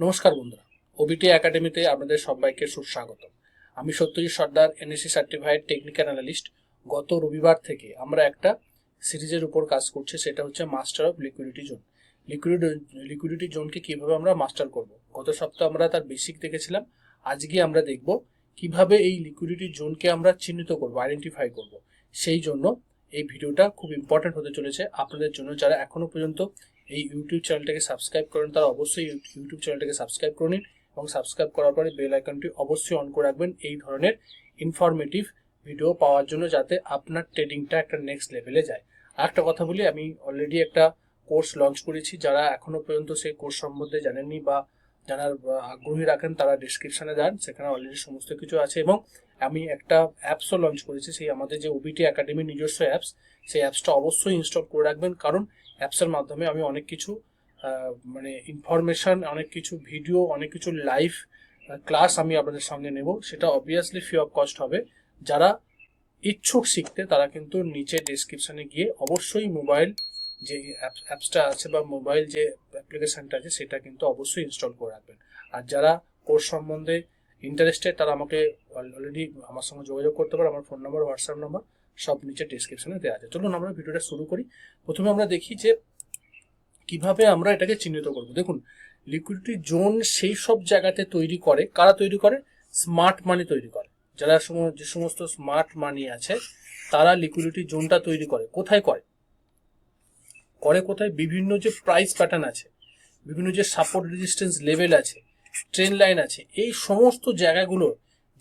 নমস্কার বন্ধুরা ওবিটি একাডেমিতে আপনাদের সবাইকে সুস্বাগত আমি Satyajit Sardar NSC certified technical analyst গত রবিবার থেকে আমরা একটা সিরিজের উপর কাজ করছি, সেটা হচ্ছে master of liquidity zone liquid liquidity জোনকে কীভাবে আমরা মাস্টার করব? গত সপ্তাহে আমরা তার বেসিক দেখেছিলাম, আজকে আমরা দেখব কীভাবে এই লিকুইডিটি জোনকে আমরা চিহ্নিত করব আইডেন্টিফাই করব। সেই জন্য এই ভিডিওটা খুব ইম্পর্টেন্ট হতে চলেছে। আপনাদের জন্য যারা এখনও পর্যন্ত এই ইউটিউব চ্যানেলটাকে সাবস্ক্রাইব করেন তারা অবশ্যই ইউটিউব চ্যানেলটাকে সাবস্ক্রাইব করে নিন এবং সাবস্ক্রাইব করার পরে বেল আইকনটি অবশ্যই অন করে রাখবেন এই ধরনের ইনফরমেটিভ ভিডিও পাওয়ার জন্য যাতে আপনার ট্রেডিংটা একটা নেক্সট লেভেলে যায়। আর একটা কথা বলি আমি অলরেডি একটা কোর্স লঞ্চ করেছি যারা এখনও পর্যন্ত সেই কোর্স সম্বন্ধে জানেননি বা আহ, আগ্রহী রাখেন তারা ডিসক্রিপশনে যান সেখানে অলরেডি সমস্ত কিছু আছে এবং আমি একটা অ্যাপসও লঞ্চ করেছি সেই আমাদের যে ওবিটি একাডেমির নিজস্ব অ্যাপস সেই অ্যাপসটা অবশ্যই ইনস্টল করে রাখবেন। কারণ অ্যাপসের মাধ্যমে আমি অনেক কিছু মানে ইনফরমেশন অনেক কিছু ভিডিও অনেক কিছু লাইভ ক্লাস আমি আপনাদের সঙ্গে নেব। সেটা অবভিয়াসলি ফ্রি অফ কস্ট হবে। যারা ইচ্ছুক শিখতে, তারা কিন্তু নিচে ডেসক্রিপশনে গিয়ে অবশ্যই মোবাইল যে অ্যাপসটা আছে বা মোবাইল যে অ্যাপ্লিকেশনটা আছে, সেটা কিন্তু অবশ্যই ইনস্টল করে রাখবেন। আর যারা কোর্স সম্বন্ধে ইন্টারেস্টেড তারা আমাকে অলরেডি আমার সঙ্গে যোগাযোগ করতে পারে, আমার ফোন নাম্বার হোয়াটসঅ্যাপ নাম্বার সব নিচে ডিসক্রিপশনে দেওয়া আছে। চলুন আমরা ভিডিওটা শুরু করি। প্রথমে আমরা দেখি যে কীভাবে আমরা এটাকে চিহ্নিত করব। দেখুন লিকুইডিটি জোন সেই সব জায়গাতে তৈরি করে। কারা তৈরি করে? স্মার্ট মানি তৈরি করে। যারা যে সমস্ত স্মার্ট মানি আছে, তারা লিকুইডিটি জোনটা তৈরি করে। কোথায় করে? করে কোথায়? বিভিন্ন যে প্রাইস প্যাটার্ন আছে, বিভিন্ন যে সাপোর্ট রেজিস্ট্যান্স লেভেল আছে ট্রেন লাইন আছে। এই সমস্ত জায়গাগুলো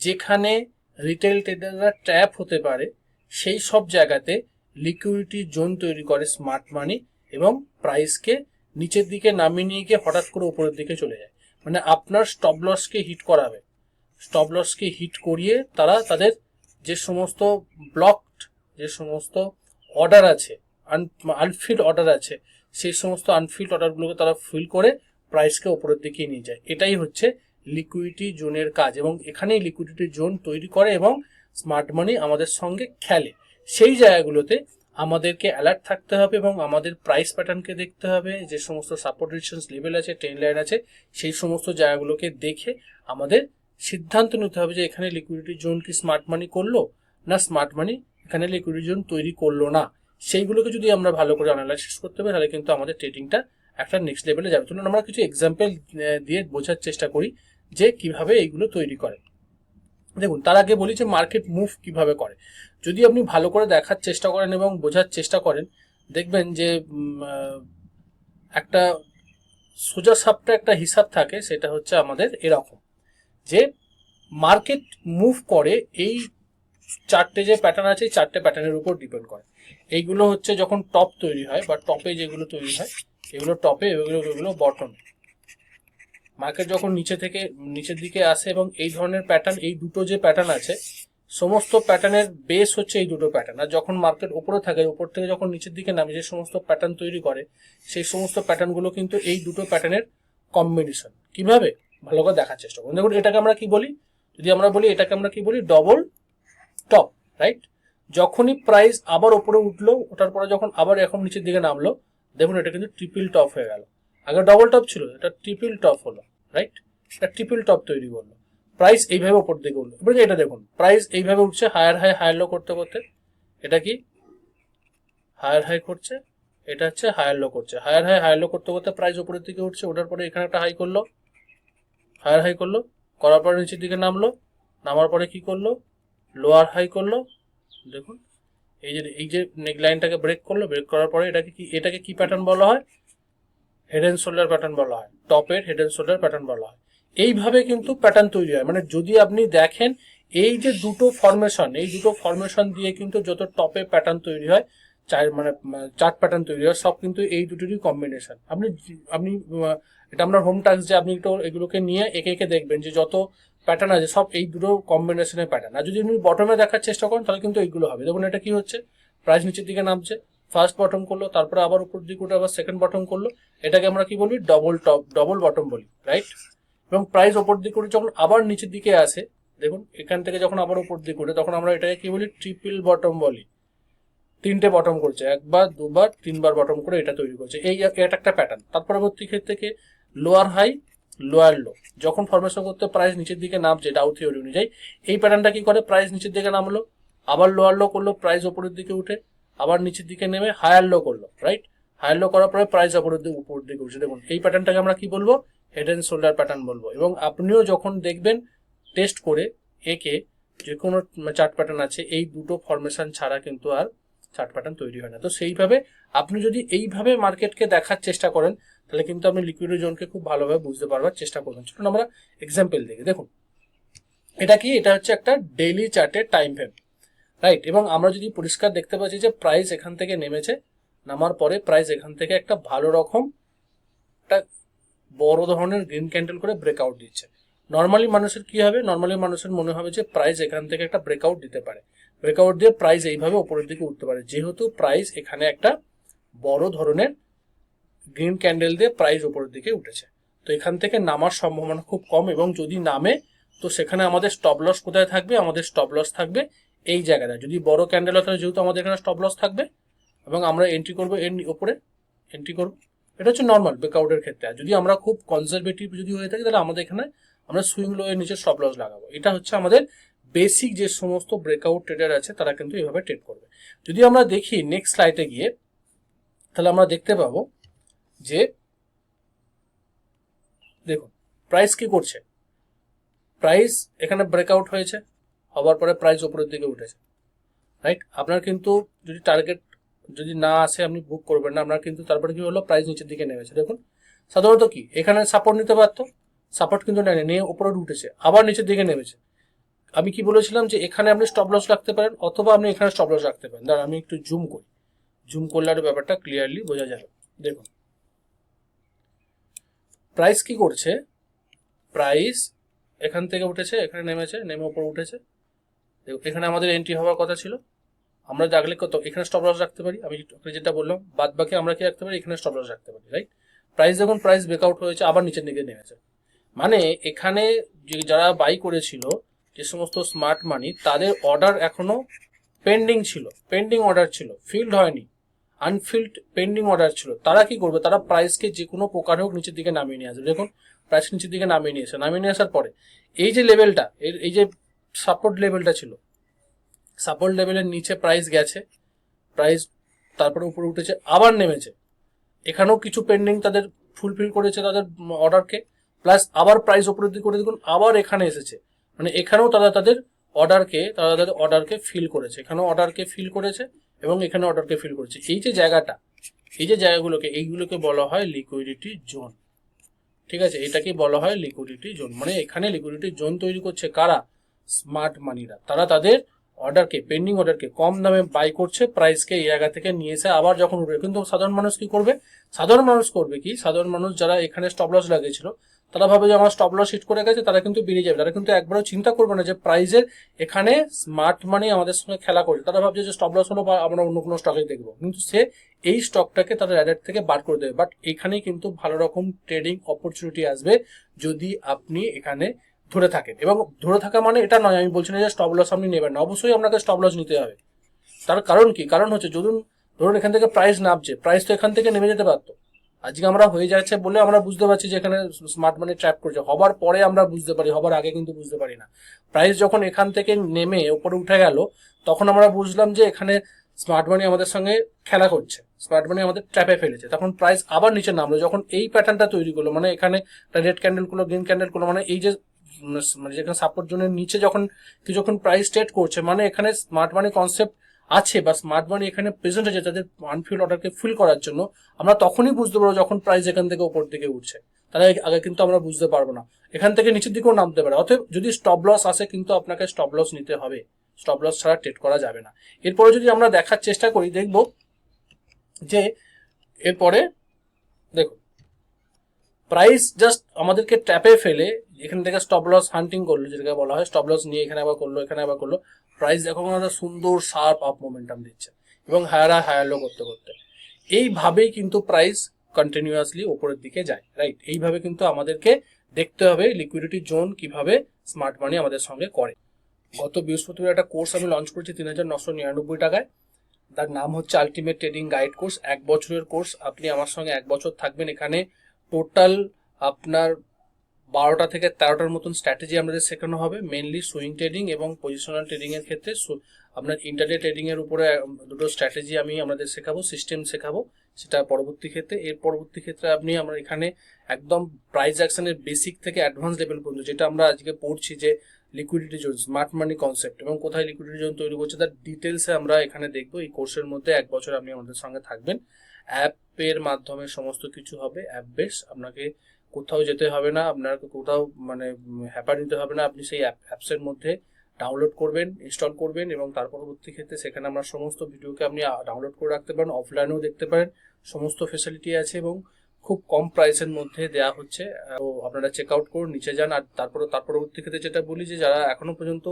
যেখানে রিটেল ট্রেডাররা ট্র্যাপ হতে পারে, সেই সব জায়গাতে লিকুইডিটি জোন তৈরি করে স্মার্ট মানি এবং প্রাইসকে নিচের দিকে নামিয়ে নিয়ে গিয়ে হঠাৎ করে উপরের দিকে চলে যায়। মানে আপনার স্টপ লসকে হিট করাবে। স্টপ লসকে হিট করিয়ে তারা তাদের যে সমস্ত ব্লকড যে সমস্ত অর্ডার আছে আনফিল্ড অর্ডার আছে, সেই সমস্ত আনফিল্ড অর্ডারগুলোকে তারা ফিল করে প্রাইসকে ওপরের দিকে নিয়ে যায়। এটাই হচ্ছে লিকুইডিটি জোনের কাজ এবং এখানেই লিকুইডিটি জোন তৈরি করে এবং স্মার্ট মানি আমাদের সঙ্গে খেলে। সেই জায়গাগুলোতে আমাদেরকে অ্যালার্ট থাকতে হবে এবং আমাদের প্রাইস প্যাটার্নকে দেখতে হবে, যে সমস্ত সাপোর্ট রেজিস্ট্যান্স লেভেল আছে ট্রেন লাইন আছে, সেই সমস্ত জায়গাগুলোকে দেখে আমাদের সিদ্ধান্ত নিতে হবে যে এখানে লিকুইডিটি জোন কি স্মার্ট মানি করল না স্মার্ট মানি এখানে লিকুইডিটি জোন তৈরি করল না। সেইগুলোকে যদি আমরা ভালো করে অ্যানালাইসিস করতে পারি, তাহলে কিন্তু আমাদের ট্রেডিংটা একটা নেক্সট লেভেলে যাবে। চলুন আমরা কিছু এক্সাম্পল দিয়ে বোঝার চেষ্টা করি যে কীভাবে এইগুলো তৈরি করে। দেখুন, তার আগে বলি যে মার্কেট মুভ কীভাবে করে। যদি আপনি ভালো করে দেখার চেষ্টা করেন এবং বোঝার চেষ্টা করেন, দেখবেন যে একটা সোজা সাপটা একটা হিসাব থাকে, সেটা হচ্ছে আমাদের এরকম যে মার্কেট মুভ করে এই চারটে যে প্যাটার্ন আছে চারটে প্যাটার্নের উপর ডিপেন্ড করে। এইগুলো হচ্ছে যখন টপ তৈরি হয় বা টপে যেগুলো তৈরি হয় এগুলো টপে, এগুলো এগুলো বটমে মার্কেট যখন নিচে থেকে, নিচের দিকে আসে এবং এই ধরনের প্যাটার্ন এই দুটো যে প্যাটার্ন আছে, সমস্ত প্যাটার্নের বেস হচ্ছে এই দুটো প্যাটার্ন আর যখন মার্কেট উপরে থাকে, উপর থেকে যখন নিচের দিকে নামে, যে সমস্ত প্যাটার্ন তৈরি করে, সেই সমস্ত প্যাটার্নগুলো কিন্তু এই দুটো প্যাটার্নের কম্বিনেশন কীভাবে? ভালো করে দেখার চেষ্টা করুন। দেখুন, এটাকে আমরা কি বলি? যদি আমরা বলি, এটাকে আমরা কি বলি? ডবল টপ রাইট যখনই প্রাইস আবার উপরে উঠল ওঠার পরে যখন আবার এখন নিচের দিকে নামলো দেখুন, এটা কিন্তু ট্রিপল টপ হয়ে গেল। আগে ডবল টপ ছিল, এটা ট্রিপল টপ হলো রাইট এটা ট্রিপল টপ তৈরি করল। প্রাইস এইভাবে উপর দিকে উঠল। এবারে এটা দেখুন প্রাইস এইভাবে উঠছে হায়ার হাই হায়ার লো করতে করতে। এটা কি? হায়ার হাই করছে, এটা হচ্ছে হায়ার লো করছে। হায়ার হাই হায়ার লো করতে করতে প্রাইস উপরের দিকে উঠছে, ওঠার পরে এখানে একটা হাই করল। হায়ার হাই করল, করার পরে নিচের দিকে নামলো, নামার পরে কি করল? লোয়ার হাই করল। দেখুন এই যে এই যে নেক লাইনটাকে ব্রেক করল ব্রেক করার পরে এটাকে কি এটাকে কি প্যাটার্ন বলা হয়? হেড অ্যান্ড শোল্ডার প্যাটার্ন বলা হয়। টপের হেড অ্যান্ড শোল্ডার প্যাটার্ন বলা হয়। এইভাবে কিন্তু প্যাটার্ন তৈরি হয়। মানে যদি আপনি দেখেন, এই যে দুটো ফরমেশন এই দুটো ফরমেশন দিয়ে কিন্তু যত টপে প্যাটার্ন তৈরি হয়, চার মানে চার্ট প্যাটার্ন তৈরি হয়, সব কিন্তু এই দুটোরই কম্বিনেশন আপনি আপনি এটা আপনার হোম টাস্ক যে আপনি একটু এগুলোকে নিয়ে একে একে দেখবেন যে যত প্যাটার্ন আছে, সব এই দুটো কম্বিনেশনের প্যাটার্ন আর যদি আপনি বটমে দেখার চেষ্টা করেন, তাহলে কিন্তু এইগুলো হবে। দেখুন, এটা কি হচ্ছে? প্রাইস নিচের দিকে নামছে। ফার্স্ট বটম করল, তারপরে আবার উপর দিকে উঠে আবার সেকেন্ড বটম করল। এটাকে আমরা কি বলি? ডবল টপ ডবল বটম বলি রাইট এবং প্রাইস ওপর দিকে উঠে যখন আবার নিচের দিকে আসে, দেখুন, এখান থেকে যখন আবার উপর দিকে উঠে, তখন আমরা এটাকে কি বলি? ট্রিপল বটম বলি। তিনটে বটম করছে, একবার, দুবার, তিনবার বটম করে এটা তৈরি করছে। এই একটা প্যাটার্ন তারপরবর্তী ক্ষেত্রে থেকে লোয়ার হাই লোয়ার লো যখন ফরমেশন করতে প্রাইস নিচের দিকে নামছে ডাউ থিওরি অনুযায়ী, এই প্যাটার্নটা কি করে? প্রাইস নিচের দিকে নামলো, আবার লোয়ার লো করল প্রাইস ওপরের দিকে উঠে, আবার নিচের দিকে নেমে হায়ার লো করল রাইট হায়ার লো করার পরে প্রাইস ওপরের দিকে, উপরের দিকে উঠছে। দেখুন, এই প্যাটার্নটাকে আমরা কি বলব? হেড অ্যান্ড শোল্ডার প্যাটার্ন বলব। এবং আপনিও যখন দেখবেন টেস্ট করে, একে যে কোনো চার্ট প্যাটার্ন আছে, এই দুটো ফরমেশন ছাড়া কিন্তু আর চার্ট প্যাটার্ন তৈরি হয় না। তো সেইভাবে আপনি যদি এইভাবে মার্কেটকে দেখার চেষ্টা করেন তাহলে কিন্তু আপনি লিকুইড জোনকে খুব ভালোভাবে বুঝতে পারবার চেষ্টা করবেন। চলুন আমরা এক্সাম্পল দেখি। দেখুন, এটা কি? এটা হচ্ছে একটা ডেইলি চার্টের টাইম ফ্রেম রাইট এবং আমরা যদি পরিষ্কার দেখতে পাচ্ছি যে প্রাইস এখান থেকে নেমেছে, নামার পরে প্রাইস এখান থেকে একটা ভালো রকম একটা বড় ধরনের গ্রিন ক্যান্ডেল করে ব্রেকআউট দিচ্ছে। নর্মালি মানুষের কি হবে? নর্মালি মানুষের মনে হবে যে প্রাইস এখান থেকে একটা ব্রেকআউট দিতে পারে। ব্রেকআউট দিয়ে প্রাইস এইভাবে উপরের দিকে উঠতে পারে। যেহেতু প্রাইস এখানে একটা বড় ধরনের গ্রিন ক্যান্ডেল দিয়ে প্রাইস উপরের দিকে উঠেছে। তো এখান থেকে নামার সম্ভাবনা খুব কম এবং যদি নামে, তো সেখানে আমাদের স্টপ লস কোথায় থাকবে? আমাদের স্টপ লস থাকবে এই জায়গাটা যদি বড় ক্যান্ডেল হয়, তাহলে যেহেতু আমাদের এখানে স্টপ লস থাকবে এবং আমরা এন্ট্রি করব এর ওপরে এন্ট্রি করব। এটা হচ্ছে নর্মাল ব্রেকআউটের ক্ষেত্রে। আর যদি আমরা খুব কনজারভেটিভ যদি হয়ে থাকি, তাহলে আমাদের এখানে আমরা সুইং লো এর নিচে স্টপ লস লাগাবো। এটা হচ্ছে আমাদের বেসিক যে সমস্ত ব্রেকআউট ট্রেডার আছে, তারা কিন্তু এইভাবে ট্রেড করবে। যদি আমরা দেখি নেক্সট স্লাইডে গিয়ে, তাহলে আমরা দেখতে পাবো যে, দেখুন প্রাইস কি করছে? প্রাইস এখানে ব্রেকআউট হয়েছে হওয়ার পরে প্রাইস ওপরের দিকে উঠেছে রাইট আপনার কিন্তু যদি টার্গেট যদি না আসে, আপনি বুক করবেন না, আপনার কিন্তু তারপরে কি হলো? প্রাইস নিচের দিকে নেমেছে। দেখুন, সাধারণত কি? এখানে সাপোর্ট নিতে পারতো সাপোর্ট কিন্তু নেয়নি, নিয়ে উপরে উঠেছে আবার নিচের দিকে নেমেছে। আমি কি বলেছিলাম যে, এখানে আপনি স্টপ লস রাখতে পারেন, অথবা আপনি এখানে স্টপ লস রাখতে পারেন। দাঁড়া আমি একটু জুম করি। জুম করলে ব্যাপারটা ক্লিয়ারলি বোঝা যাবে। দেখুন প্রাইস কি করছে? প্রাইস এখান থেকে উঠেছে, এখানে নেমেছে, নেমে উপরে উঠেছে। এখানে আমাদের এন্ট্রি হওয়ার কথা ছিল। আমরা দেখলে কত? এখানে স্টপ লস রাখতে পারি। আমি যেটা বললাম বাদ বাকি আমরা কি রাখতে পারি? এখানে স্টপ লস রাখতে পারি রাইট প্রাইস যখন প্রাইস ব্রেকআউট হয়েছে, আবার নিচের দিকে নেমেছে। মানে এখানে যারা বাই করেছিল, যে সমস্ত স্মার্ট মানি তাদের অর্ডার এখনও পেন্ডিং ছিল। পেন্ডিং অর্ডার ছিল। ফিল্ড হয়নি। আনফিল্ড পেন্ডিং অর্ডার ছিল। তারা কি করবে? তারা প্রাইসকে যে কোনো প্রকার হোক নিচের দিকে নামিয়ে নিয়ে আসবে। দেখুন প্রাইস নিচের দিকে নামিয়ে নিয়ে আসে। নামিয়ে নিয়ে আসার পরে এই যে লেভেলটা এর, এই যে সাপোর্ট লেভেলটা ছিল সাপোর্ট লেভেলের নিচে প্রাইস গেছে। প্রাইস তারপরে উপরে উঠেছে, আবার নেমেছে। এখানেও কিছু পেন্ডিং তাদের ফুলফিল করেছে তাদের অর্ডারকে প্লাস আবার প্রাইস উপরের দিকে করে দেখুন, আবার এখানে এসেছে। মানে এখানেও তারা তাদের অর্ডারকে তারা তাদের অর্ডারকে ফিল করেছে। এখানেও অর্ডারকে ফিল করেছে। এবং এখানে অর্ডারকে ফিল করছে। এই যে জায়গাটা, এই যে জায়গাগুলোকে, এইগুলোকে বলা হয় লিকুইডিটি জোন ঠিক আছে? এটাকে বলা হয় লিকুইডিটি জোন মানে এখানে লিকুইডিটি জোন তৈরি করছে কারা? স্মার্ট মানিরা তারা তাদের অর্ডারকে পেন্ডিং অর্ডারকে কম দামে বাই করছে প্রাইসকে এই জায়গা থেকে নিয়ে এসে আবার যখন উঠবে, কিন্তু সাধারণ মানুষ কি করবে? সাধারণ মানুষ করবে কি? সাধারণ মানুষ যারা এখানে স্টপ লস লাগিয়েছিল, তারা ভাবে যে আমার স্টপ লস হিট করে গেছে, তারা কিন্তু বেরিয়ে যাবে। তারা কিন্তু একবারও চিন্তা করবে না যে প্রাইজের এখানে স্মার্ট মানি আমাদের সঙ্গে খেলা করছে। তারা ভাবছে যে স্টপ লস হলো বা আমরা অন্য কোনো স্টকে দেখব। কিন্তু সে এই স্টকটাকে তারা অ্যাডের থেকে বার করে দেবে। বাট এখানেই কিন্তু ভালো রকম ট্রেডিং অপরচুনিটি আসবে যদি আপনি এখানে ধরে থাকেন। এবং ধরে থাকা মানে এটা নয়, আমি বলছি না যে স্টপ লস আপনি নেবেন না। অবশ্যই আপনাকে স্টপ লস নিতে হবে। তার কারণ কি? কারণ হচ্ছে, ধরুন ধরুন এখান থেকে প্রাইস নামছে। প্রাইস তো এখান থেকে নেমে যেতে পারতো। আজকে আমরা হয়ে যাচ্ছে বলে আমরা বুঝতে পারছি যে এখানে স্মার্ট মানি ট্র্যাপ করছে। হবার পরে আমরা বুঝতে পারি, হবার আগে কিন্তু বুঝতে পারি না। প্রাইস যখন এখান থেকে নেমে উপরে উঠে গেল, তখন আমরা বুঝলাম যে এখানে স্মার্ট মানি আমাদের সঙ্গে খেলা করছে। স্মার্ট মানি আমাদের ট্র্যাপে ফেলেছে। তখন প্রাইস আবার নিচে নামলো। যখন এই প্যাটার্নটা তৈরি করল মানে এখানে রেড ক্যান্ডেলগুলো গ্রিন ক্যান্ডেলগুলো মানে এই যে মানে যেখানে সাপোর্ট জোনের নিচে যখন কিছুক্ষণ প্রাইস ট্রেড করছে মানে এখানে স্মার্ট মানি কনসেপ্ট আছে বা স্মার্ট মানি এখানে প্রেজেন্ট আছে তাদের আনফিল অর্ডারকে ফিল করার জন্য, আমরা তখনই বুঝতে পারব যখন প্রাইস এখান থেকে উপর দিকে উঠছে। তাহলে আগে কিন্তু আমরা বুঝতে পারব না। এখান থেকে নিচের দিকেও নামতে পারে। অতএব যদি স্টপ লস আসে কিন্তু আপনাকে স্টপ লস নিতে হবে। স্টপ লস ছাড়া ট্রেড করা যাবে না। এরপরে যদি আমরা দেখার চেষ্টা করি, দেখব যে এরপরে দেখুন প্রাইস জাস্ট আমাদেরকে ট্যাপে ফেলে এখান থেকে স্টপ লস হান্টিং করল, যেটাকে বলা হয়। স্টপ লস নিয়ে এখানে আবার করল, এখানে আবার করল। প্রাইস দেখো একটা সুন্দর শার্প আপ মোমেন্টাম দিচ্ছে এবং হায়ার আর হায়ার লো করতে করতে। এইভাবেই কিন্তু প্রাইস কন্টিনিউয়াসলি উপরের দিকে যায় রাইট এইভাবে কিন্তু আমাদেরকে দেখতে হবে লিকুইডিটি জোন কীভাবে স্মার্ট মানি আমাদের সঙ্গে করে। গত বৃহস্পতিবার একটা কোর্স আমি লঞ্চ করেছি তিন হাজার নশো নিরানব্বই টাকায়। তার নাম হচ্ছে আলটিমেট ট্রেডিং গাইড কোর্স এক বছরের কোর্স আপনি আমার সঙ্গে এক বছর থাকবেন এখানে। টোটাল আপনার বারোটা থেকে তেরোটার মতন স্ট্র্যাটেজি আমাদের শেখানো হবে মেনলি সুইং ট্রেডিং এবং পজিশনাল ট্রেডিং এর ক্ষেত্রে আপনার ইন্টারডে ট্রেডিং এর উপরে দুটো স্ট্র্যাটেজি আমি আমাদের শেখাবো সিস্টেম শেখাবো, সেটা পরবর্তী ক্ষেত্রে। এর পরবর্তী ক্ষেত্রে আপনি আমরা এখানে একদম প্রাইস অ্যাকশনের বেসিক থেকে অ্যাডভান্স লেভেল পর্যন্ত, যেটা আমরা আজকে পড়ছি যে liquidity zone smart money concept এবং কোথায় লিকুইডিটি জোন তৈরি করছে, তার ডিটেলসে আমরা এখানে দেখব। এই কোর্সের মধ্যে এক বছর আপনি আমাদের সঙ্গে থাকবেন। অ্যাপের মাধ্যমে সমস্ত কিছু হবে অ্যাপ বেস আপনাকে কোথাও যেতে হবে না, আপনাকে কোথাও মানে হ্যাপার নিতে হবে না। আপনি সেই অ্যাপ অ্যাপসের মধ্যে ডাউনলোড করবেন ইনস্টল করবেন এবং তার পরবর্তী ক্ষেত্রে সেখানে আমরা সমস্ত ভিডিওকে আপনি ডাউনলোড করে রাখতে পারেন অফলাইনেও দেখতে পারেন। সমস্ত ফেসিলিটি আছে এবং খুব কম প্রাইসের মধ্যে দেওয়া হচ্ছে। তো আপনারা চেক আউট করুন, নিচে যান। আর তারপরে, তার পরবর্তী ক্ষেত্রে যেটা বলি যে, যারা এখনও পর্যন্ত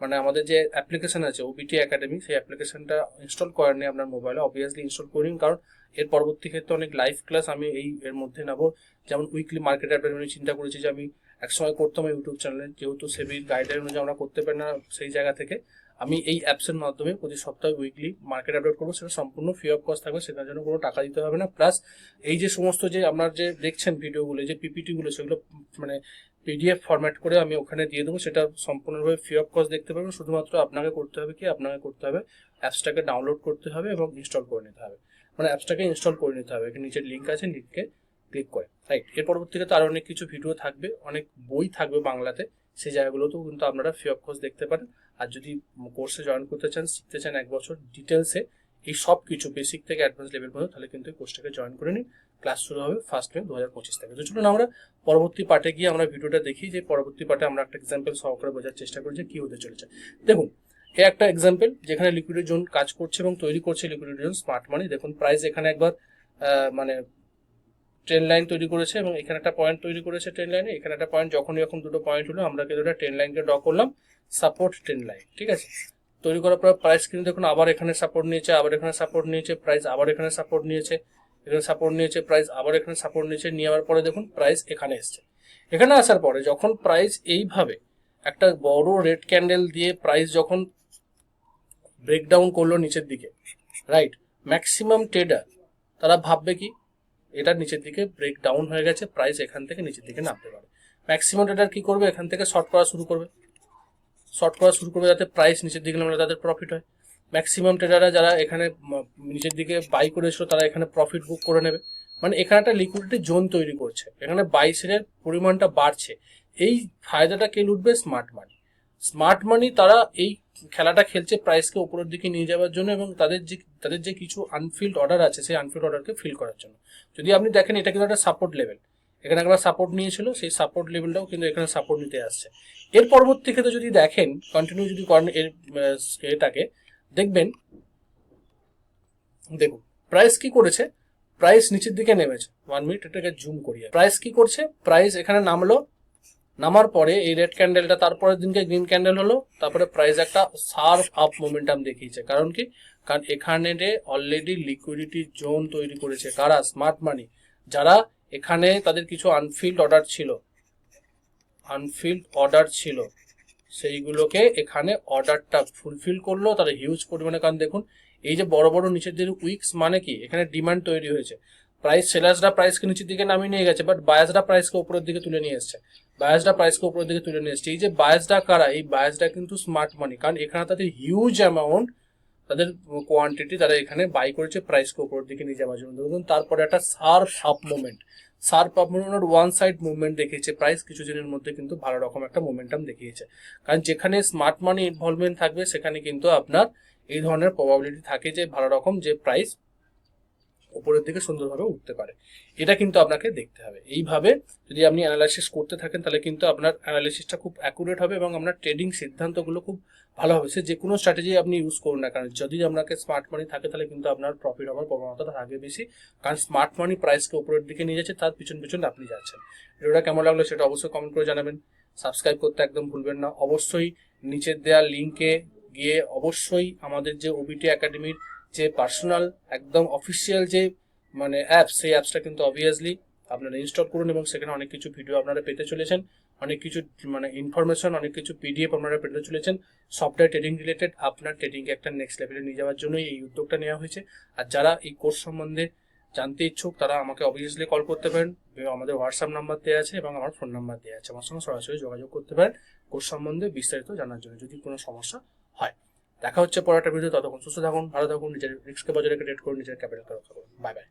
মানে আমাদের যে অ্যাপ্লিকেশন আছে ওবিটি একাডেমি সেই অ্যাপ্লিকেশনটা ইনস্টল করেননি আপনার মোবাইলে অবভিয়াসলি ইনস্টল করুন, কারণ এর পরবর্তী ক্ষেত্রে অনেক লাইভ ক্লাস আমি এই এর মধ্যে নেব। যেমন উইকলি মার্কেট অ্যাপের আমি চিন্তা করেছি যে আমি একসময় করতাম ইউটিউব চ্যানেলে যেহেতু সেবির গাইডলাইন অনুযায়ী আমরা করতে পারি না সেই জায়গা থেকে। আমি এই অ্যাপসের মাধ্যমে প্রতি সপ্তাহে উইকলি মার্কেট আপডেট করব। সেটা সম্পূর্ণ ফ্রি অফ কস্ট থাকবে। সেটার জন্য কোনো টাকা দিতে হবে না। প্লাস এই যে সমস্ত যে আপনার যে দেখছেন ভিডিওগুলো যে পিপিটিগুলো সেগুলো মানে পিডিএফ ফরম্যাট করে আমি ওখানে দিয়ে দেবো। সেটা সম্পূর্ণভাবে ফ্রি অফ কস্ট দেখতে পাবেন শুধুমাত্র আপনাকে করতে হবে কি? আপনাকে করতে হবে অ্যাপসটাকে ডাউনলোড করতে হবে এবং ইনস্টল করে নিতে হবে। মানে অ্যাপসটাকে ইনস্টল করে নিতে হবে। এখানে নিচের লিঙ্ক আছে লিঙ্কে ক্লিক করে। রাইট এর পরবর্তীতে আরও অনেক কিছু ভিডিও থাকবে, অনেক বই থাকবে বাংলাতে। সেই জায়গাগুলোতেও কিন্তু আপনারা ফ্রি অফ কস্ট দেখতে পারেন। আর যদি কোর্সে জয়েন করতে চান, শিখতে চান এক বছর ডিটেলসে এই সব কিছু বেসিক থেকে অ্যাডভান্স লেভেল পর্যন্ত, তাহলে কিন্তু এই কোর্সটাকে জয়েন করে নিন। ক্লাস শুরু হবে ফার্স্ট মে দু হাজার পঁচিশ থেকে। তো চলুন আমরা পরবর্তী পার্টে গিয়ে আমরা ভিডিওটা দেখি। যে পরবর্তী পার্টে আমরা একটা এক্সাম্পল সহকারে বোঝার চেষ্টা করি যে কী হতে চলেছে। দেখুন এ একটা এক্সাম্পল যেখানে লিকুইডের জোন কাজ করছে এবং তৈরি করছে লিকুইডের জোন স্মার্ট মানি দেখুন প্রাইস এখানে একবার মানে ট্রেন লাইন তৈরি করেছে এবং এখানে একটা পয়েন্ট তৈরি করেছে ট্রেন লাইনে এখানে একটা পয়েন্ট যখন দুটো পয়েন্ট হলো, আমরা কিন্তু একটা ট্রেন লাইনকে ড্র করলাম সাপোর্ট ট্রেন লাইন ঠিক আছে? তৈরি করার পর প্রাইস কিন্তু দেখুন আবার এখানে সাপোর্ট নিয়েছে, আবার এখানে সাপোর্ট নিয়েছে প্রাইস আবার এখানে সাপোর্ট নিয়েছে, এখানে সাপোর্ট নিয়েছে প্রাইস আবার এখানে সাপোর্ট নিয়েছে নেওয়ার পরে দেখুন প্রাইস এখানে এসছে। এখানে আসার পরে যখন প্রাইস এইভাবে একটা বড় রেড ক্যান্ডেল দিয়ে প্রাইস যখন ব্রেকডাউন করল নিচের দিকে রাইট ম্যাক্সিমাম ট্রেডার তারা ভাববে কি? এটার নিচের দিকে ব্রেক ডাউন হয়ে গেছে প্রাইস এখান থেকে নিচের দিকে নামতে পারে। ম্যাক্সিমাম ট্রেডার কি করবে? এখান থেকে শর্ট করা শুরু করবে। শর্ট করা শুরু করবে যাতে প্রাইস নিচের দিকে নামলে তাদের প্রফিট হয়। ম্যাক্সিমাম ট্রেডাররা যারা এখানে নিচের দিকে বাই করেছিল, তারা এখানে প্রফিট বুক করে নেবে। মানে এখানে একটা লিকুইডিটি জোন তৈরি করছে। এখানে বাই সেলের পরিমাণটা বাড়ছে। এই ফায়দাটা কে লুটবে? স্মার্ট মানি স্মার্ট মানি তারা এই খেলাটা খেলছে প্রাইসকে উপরের দিকে নিয়ে যাওয়ার জন্য এবং তাদের যে তাদের যে কিছু আনফিল্ড অর্ডার আছে, সেই আনফিল্ড অর্ডারকে ফিল করার জন্য। যদি আপনি দেখেন, এটা কিন্তু একটা সাপোর্ট লেভেল এখানে একবার সাপোর্ট নিয়েছিল, সেই সাপোর্ট লেভেলটাও কিন্তু এখানে সাপোর্ট নিতে আসছে। এর পরবর্তী ক্ষেত্রে যদি দেখেন কন্টিনিউ যদি করেন এর এটাকে, দেখবেন, দেখুন প্রাইস কি করেছে? প্রাইস নিচের দিকে নেমেছে। ওয়ান মিনিট এটাকে জুম করি প্রাইস কি করছে? প্রাইস এখানে নামলো নামার পরে এই রেড ক্যান্ডেলটা তারপরের দিনকে গ্রিন ক্যান্ডেল হলো, তারপরে প্রাইস একটা সার্ফ আপ মোমেন্টাম দেখিয়েছে। কারণ কি? কারণ এখানে অলরেডি লিকুইডিটি জোন তৈরি করেছে, কারা? স্মার্ট মানি যারা এখানে তাদের কিছু আনফিল্ড অর্ডার ছিল আনফিল্ড অর্ডার ছিল, সেইগুলোকে এখানে অর্ডারটা ফুলফিল করল, তারা হিউজ পরিমাণে। কারণ দেখুন, এই যে বড় বড় নিচের দিকে উইকস মানে কি? এখানে ডিমান্ড তৈরি হয়েছে। প্রাইস সেলার্সরা প্রাইসকে নিচের দিকে নামিয়ে নিয়ে গেছে বাট বায়াসরা প্রাইসকে উপরের দিকে তুলে নিয়ে এসছে। বায়াসরা প্রাইসকে উপরের দিকে তুলে নিয়ে এসছে। এই যে বায়াসরা কারা? এই বায়াসরা কিন্তু স্মার্ট মানি কারণ এখানে তাদের হিউজ অ্যামাউন্ট তাদের কোয়ান্টিটি তারা এখানে বাই করেছে প্রাইসকে উপরের দিকে নিয়ে যাওয়ার জন্য। দেখুন, তারপরে একটা surf up movement surf up movement one side movement দেখিয়েছে। প্রাইস কিছু দিনের মধ্যে কিন্তু ভালো রকম একটা মোমেন্টাম দেখিয়েছে। কারণ যেখানে স্মার্ট মানি ইনভলভমেন্ট থাকবে, সেখানে কিন্তু আপনার এই ধরনের প্রবাবিলিটি থাকে যে ভালো রকম যে প্রাইস উপরের দিকে সুন্দরভাবে উঠতে পারে। এটা কিন্তু আপনাকে দেখতে হবে। এইভাবে যদি আপনি অ্যানালাইসিস করতে থাকেন, তাহলে কিন্তু আপনার অ্যানালাইসিসটা খুব অ্যাকুরেট হবে এবং আপনার ট্রেডিং সিদ্ধান্তগুলো খুব ভালো হবে। সে যে কোনো স্ট্র্যাটেজি আপনি ইউজ করুন না কারণ যদি আপনাকে স্মার্ট মানি থাকে, তাহলে কিন্তু আপনার প্রফিট হওয়ার প্রবণতাটা থাকবে বেশি। কারণ স্মার্ট মানি প্রাইসকে উপরের দিকে নিয়ে যাচ্ছে, তার পিছন পিছন আপনি যাচ্ছেন। ভিডিওটা কেমন লাগল সেটা অবশ্যই কমেন্ট করে জানাবেন। সাবস্ক্রাইব করতে একদম ভুলবেন না। অবশ্যই নিচের দেওয়া লিঙ্কে গিয়ে অবশ্যই আমাদের যে ওবিটি একাডেমির যে পার্সোনাল একদম অফিসিয়াল যে মানে অ্যাপস সেই অ্যাপসটা কিন্তু অবভিয়াসলি আপনারা ইনস্টল করুন এবং সেখানে অনেক কিছু ভিডিও আপনারা পেতে চলেছেন। অনেক কিছু মানে ইনফরমেশন অনেক কিছু পিডিএফ আপনারা পেতে চলেছেন। সফটওয়্যার ট্রেডিং রিলেটেড আপনার ট্রেডিংকে একটা নেক্সট লেভেলে নিয়ে যাওয়ার জন্যই এই উদ্যোগটা নেওয়া হয়েছে। আর যারা এই কোর্স সম্বন্ধে জানতে ইচ্ছুক, তারা আমাকে অবভিয়াসলি কল করতে পারেন। আমাদের হোয়াটসঅ্যাপ নাম্বার দেওয়া আছে এবং আমার ফোন নাম্বার দেওয়া আছে। আমার সঙ্গে সরাসরি যোগাযোগ করতে পারেন কোর্স সম্বন্ধে বিস্তারিত জানার জন্য যদি কোনো সমস্যা হয়। দেখা হচ্ছে পরের একটা ভিডিও ততক্ষণ সুস্থ থাকুন, ভালো থাকুন, নিজের রিস্ককে বজায় রেখে ট্রেড করুন, নিজের ক্যাপিটালকে রক্ষা করুন। Bye bye